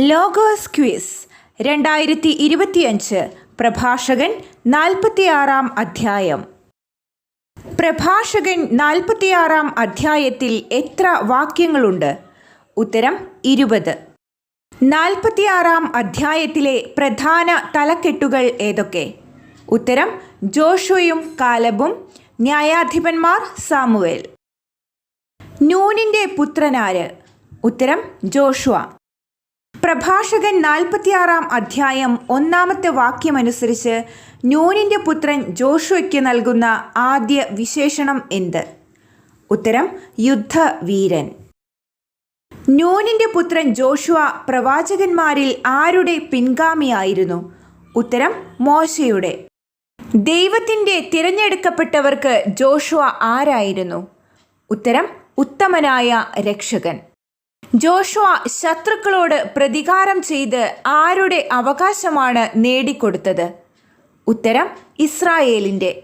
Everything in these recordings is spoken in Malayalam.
ലോഗോസ് ക്വിസ് രണ്ടായിരത്തി ഇരുപത്തിയഞ്ച് പ്രഭാഷകൻ നാൽപ്പത്തിയാറാം അധ്യായം. പ്രഭാഷകൻ നാൽപ്പത്തിയാറാം അധ്യായത്തിൽ എത്ര വാക്യങ്ങളുണ്ട്? ഉത്തരം ഇരുപത്. നാൽപ്പത്തിയാറാം അധ്യായത്തിലെ പ്രധാന തലക്കെട്ടുകൾ ഏതൊക്കെ? ഉത്തരം ജോഷുയും കാലബും ന്യായാധിപന്മാർ സാമുവേൽ. നൂനിന്റെ പുത്രനാര്? ഉത്തരം ജോഷുവ. പ്രഭാഷകൻ നാൽപ്പത്തിയാറാം അധ്യായം ഒന്നാമത്തെ വാക്യമനുസരിച്ച് നൂനിന്റെ പുത്രൻ ജോഷുവയ്ക്ക് നൽകുന്ന ആദ്യ വിശേഷണം എന്ത്? ഉത്തരം യുദ്ധവീരൻ. നൂനിന്റെ പുത്രൻ ജോഷുവ പ്രവാചകന്മാരിൽ ആരുടെ പിൻഗാമിയായിരുന്നു? ഉത്തരം മോശയുടെ. ദൈവത്തിന്റെ തിരഞ്ഞെടുക്കപ്പെട്ടവർക്ക് ജോഷുവ ആരായിരുന്നു? ഉത്തരം ഉത്തമനായ രക്ഷകൻ. ജോഷുവ ശത്രുക്കളോട് പ്രതികാരം ചെയ്ത് ആരുടെ അവകാശമാണ് നേടിക്കൊടുത്തത്? ഉത്തരം ഇസ്രായേലിന്റെ.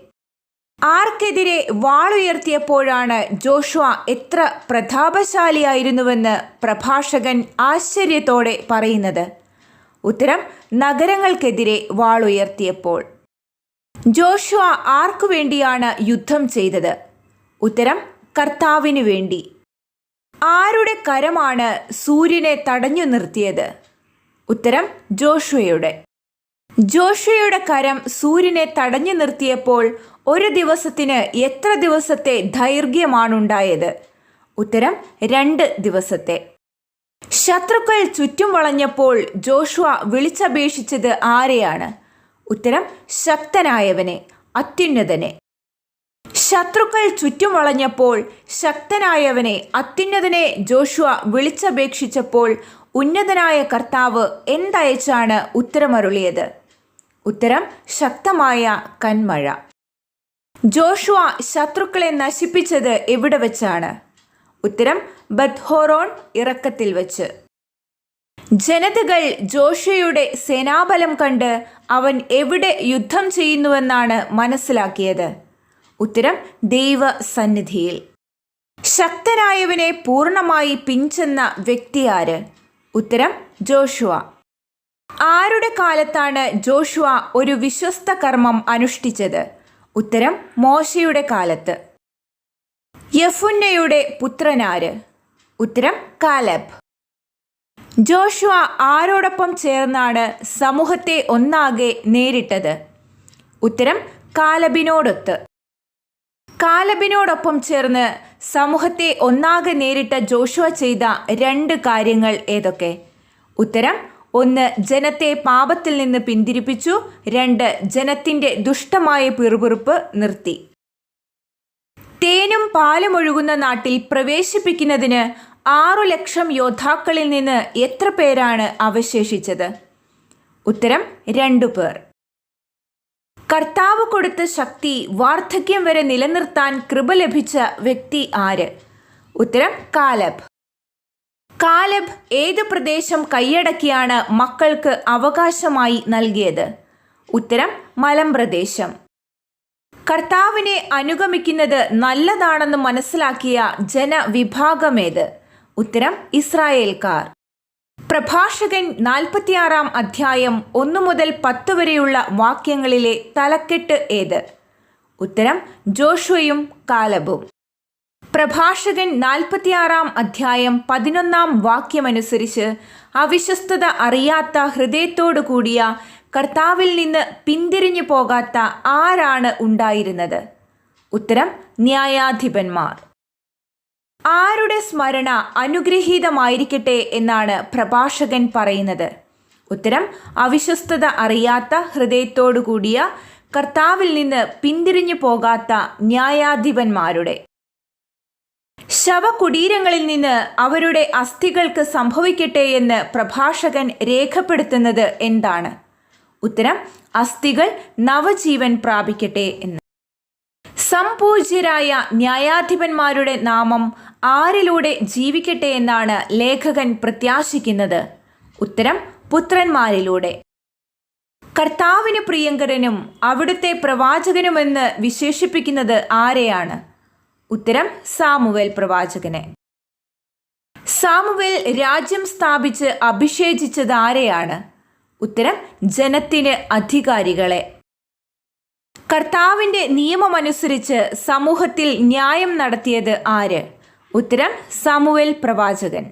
ആർക്കെതിരെ വാളുയർത്തിയപ്പോഴാണ് ജോഷുവ എത്ര പ്രതാപശാലിയായിരുന്നുവെന്ന് പ്രഭാഷകൻ ആശ്ചര്യത്തോടെ പറയുന്നത്. ഉത്തരം നഗരങ്ങൾക്കെതിരെ വാളുയർത്തിയപ്പോൾ. ജോഷുവ ആർക്കു വേണ്ടിയാണ് യുദ്ധം ചെയ്തത്? ഉത്തരം കർത്താവിനു വേണ്ടി ആരുടെ കരമാണ് സൂര്യനെ തടഞ്ഞു നിർത്തിയത്? ഉത്തരം ജോഷുവയുടെ. ജോഷുവയുടെ കരം സൂര്യനെ തടഞ്ഞു നിർത്തിയപ്പോൾ ഒരു ദിവസത്തിന് എത്ര ദിവസത്തെ ദൈർഘ്യമാണുണ്ടായത്? ഉത്തരം രണ്ട് ദിവസത്തെ. ശത്രുക്കൾ ചുറ്റും വളഞ്ഞപ്പോൾ ജോഷുവ വിളിച്ചപേക്ഷിച്ചത് ആരെയാണ്? ഉത്തരം ശക്തനായവനെ അത്യുന്നതനെ. ശത്രുക്കൾ ചുറ്റും വളഞ്ഞപ്പോൾ ശക്തനായവനെ അത്യുന്നതനെ ജോഷുവ വിളിച്ചപേക്ഷിച്ചപ്പോൾ ഉന്നതനായ കർത്താവ് എന്തയച്ചാണ് ഉത്തരമരുളിയത്? ഉത്തരം ശക്തമായ കന്മഴ. ജോഷുവ ശത്രുക്കളെ നശിപ്പിച്ചത് എവിടെ വെച്ചാണ്? ഉത്തരം ബദ്ഹോറോൺ ഇറക്കത്തിൽ വച്ച്. ജനതകൾ ജോഷയുടെ സേനാബലം കണ്ട് അവൻ എവിടെ യുദ്ധം ചെയ്യുന്നുവെന്നാണ് മനസ്സിലാക്കിയത്. ഉത്തരം ദൈവസന്നിധിയിൽ. ശക്തനായവനെ പൂർണമായി പിഞ്ചെന്ന വ്യക്തിയാര് ഉത്തരം ജോഷുവ. ആരുടെ കാലത്താണ് ജോഷുവ ഒരു വിശ്വസ്ത കർമ്മം അനുഷ്ഠിച്ചത്? ഉത്തരം മോശയുടെ കാലത്ത്. യഫുന്നയുടെ പുത്രനാര് ഉത്തരം കാലബ്. ജോഷുവ ആരോടൊപ്പം ചേർന്നാണ് സമൂഹത്തെ ഒന്നാകെ നേരിട്ടത്? ഉത്തരം കാലബിനോടൊത്ത്. കാലബിനോടൊപ്പം ചേർന്ന് സമൂഹത്തെ ഒന്നാകെ നേരിട്ട ജോഷുവ ചെയ്ത രണ്ട് കാര്യങ്ങൾ ഏതൊക്കെ? ഉത്തരം ഒന്ന് ജനത്തെ പാപത്തിൽ നിന്ന് പിന്തിരിപ്പിച്ചു രണ്ട് ജനത്തിന്റെ ദുഷ്ടമായ പിറുപിറുപ്പ് നിർത്തി. തേനും പാലും ഒഴുകുന്ന നാട്ടിൽ പ്രവേശിപ്പിക്കുന്നതിന് ആറു ലക്ഷം യോദ്ധാക്കളിൽ നിന്ന് എത്ര പേരാണ് അവശേഷിച്ചത്? ഉത്തരം രണ്ടു പേർ. കർത്താവ് കൊടുത്ത ശക്തി വാർദ്ധക്യം വരെ നിലനിർത്താൻ കൃപ ലഭിച്ച വ്യക്തി ആര്? ഉത്തരം കാലബ്. കാലബ് ഏത് പ്രദേശം കൈയടക്കിയാണ് മക്കൾക്ക് അവകാശമായി നൽകിയത്? ഉത്തരം മലമ്പ്രദേശം കർത്താവിനെ അനുഗമിക്കുന്നത് നല്ലതാണെന്ന് മനസ്സിലാക്കിയ ജനവിഭാഗമേത് ഉത്തരം ഇസ്രായേൽക്കാർ. പ്രഭാഷകൻ നാൽപ്പത്തിയാറാം അധ്യായം ഒന്നു മുതൽ പത്ത് വരെയുള്ള വാക്യങ്ങളിലെ തലക്കെട്ട് ഏത്? ഉത്തരം ജോഷുവയും കാലബും. പ്രഭാഷകൻ നാൽപ്പത്തിയാറാം അധ്യായം പതിനൊന്നാം വാക്യമനുസരിച്ച് അവിശ്വസ്തത അറിയാത്ത ഹൃദയത്തോടു കൂടിയ കർത്താവിൽ നിന്ന് പിന്തിരിഞ്ഞു പോകാത്ത ആരാണ് ഉണ്ടായിരുന്നത്? ഉത്തരം ന്യായാധിപന്മാർ. ആരുടെ സ്മരണ അനുഗ്രഹീതമായിരിക്കട്ടെ എന്നാണ് പ്രഭാഷകൻ പറയുന്നത്. ഉത്തരം അവിശ്വസ്തത അറിയാത്ത ഹൃദയത്തോടു കൂടിയ കർത്താവിൽ നിന്ന് പിന്തിരിഞ്ഞു പോകാത്ത ന്യായാധിപന്മാരുടെ. ശവകുടീരങ്ങളിൽ നിന്ന് അവരുടെ അസ്ഥികൾക്ക് സംഭവിക്കട്ടെ എന്ന് പ്രഭാഷകൻ രേഖപ്പെടുത്തുന്നത് എന്താണ്? ഉത്തരം അസ്ഥികൾ നവജീവൻ പ്രാപിക്കട്ടെ എന്ന്. സംപൂജ്യരായ ന്യായാധിപന്മാരുടെ നാമം ആരിലൂടെ ജീവിക്കട്ടെ എന്നാണ് ലേഖകൻ പ്രത്യാശിക്കുന്നത്. ഉത്തരം പുത്രന്മാരിലൂടെ. കർത്താവിന് പ്രിയങ്കരനും അവിടുത്തെ പ്രവാചകനുമെന്ന് വിശേഷിപ്പിക്കുന്നത് ആരെയാണ്? ഉത്തരം സാമുവേൽ പ്രവാചകനെ. സാമുവേൽ രാജ്യം സ്ഥാപിച്ച് അഭിഷേചിച്ചത് ആരെയാണ്? ഉത്തരം ജനത്തിന് അധികാരികളെ. കർത്താവിന്റെ നിയമമനുസരിച്ച് സമൂഹത്തിൽ ന്യായം നടത്തിയത് ആര്? ഉത്തരം സാമുവേൽ പ്രവാചകൻ.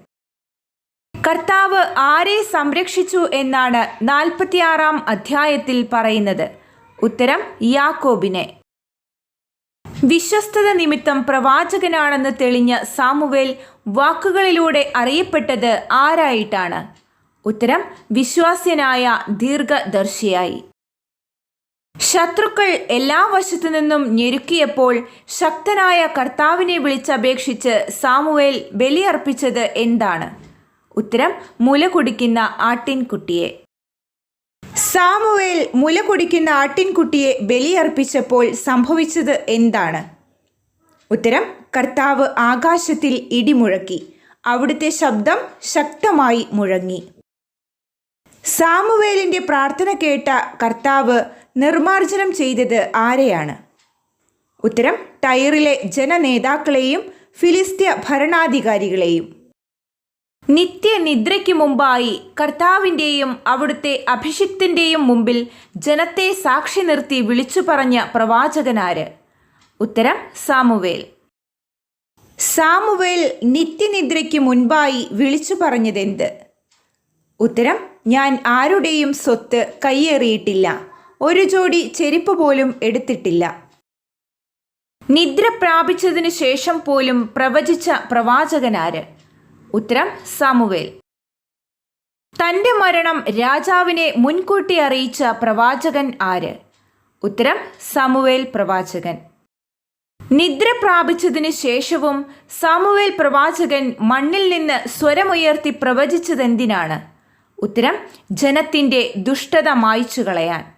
കർത്താവ് ആരെ സംരക്ഷിച്ചു എന്നാണ് നാൽപ്പത്തിയാറാം അധ്യായത്തിൽ പറയുന്നത്. ഉത്തരം യാക്കോബിനെ. വിശ്വസ്തത നിമിത്തം പ്രവാചകനാണെന്ന് തെളിഞ്ഞ സാമുവേൽ വാക്കുകളിലൂടെ അറിയപ്പെട്ടത് ആരായിട്ടാണ്? ഉത്തരം വിശ്വാസ്യനായ ദീർഘദർശിയായി. ശത്രുക്കൾ എല്ലാ വശത്തു നിന്നും ഞെരുക്കിയപ്പോൾ ശക്തനായ കർത്താവിനെ വിളിച്ചപേക്ഷിച്ച് സാമുവേൽ ബലിയർപ്പിച്ചത് എന്താണ്? ഉത്തരം മുല കുടിക്കുന്ന ആട്ടിൻകുട്ടിയെ. സാമുവേൽ മുല കുടിക്കുന്ന ആട്ടിൻകുട്ടിയെ ബലിയർപ്പിച്ചപ്പോൾ സംഭവിച്ചത് എന്താണ്? ഉത്തരം കർത്താവ് ആകാശത്തിൽ ഇടിമുഴക്കി അവിടുത്തെ ശബ്ദം ശക്തമായി മുഴങ്ങി. സാമുവേലിന്റെ പ്രാർത്ഥന കേട്ട കർത്താവ് നിർമാർജനം ചെയ്തത് ആരെയാണ്? ഉത്തരം ടൈറിലെ ജനനേതാക്കളെയും ഫിലിസ്ത്യ ഭരണാധികാരികളെയും. നിത്യനിദ്രയ്ക്ക് മുമ്പായി കർത്താവിന്റെയും അവിടുത്തെ അഭിഷിക്തിന്റെയും മുമ്പിൽ ജനത്തെ സാക്ഷി നിർത്തി വിളിച്ചു പറഞ്ഞ പ്രവാചകനാര്? ഉത്തരം സാമുവേൽ. സാമുവേൽ നിത്യനിദ്രയ്ക്ക് മുൻപായി വിളിച്ചു പറഞ്ഞതെന്ത്? ഉത്തരം ഞാൻ ആരുടെയും സ്വത്ത് കയ്യേറിയിട്ടില്ല. ഒരു ജോഡി ചെരുപ്പ് പോലും എടുത്തിട്ടില്ല. നിദ്ര പ്രാപിച്ചതിനു ശേഷം പോലും പ്രവചിച്ച പ്രവാചകനാര്? ഉത്തരം സാമുവേൽ. തന്റെ മരണം രാജാവിനെ മുൻകൂട്ടി അറിയിച്ച പ്രവാചകൻ ആര്? ഉത്തരം സാമുവേൽ പ്രവാചകൻ. നിദ്ര പ്രാപിച്ചതിനു ശേഷവും സാമുവേൽ പ്രവാചകൻ മണ്ണിൽ നിന്ന് സ്വരമുയർത്തി പ്രവചിച്ചതെന്തിനാണ്? ഉത്തരം ജനത്തിന്റെ ദുഷ്ടത മായ്ച്ചു കളയാൻ.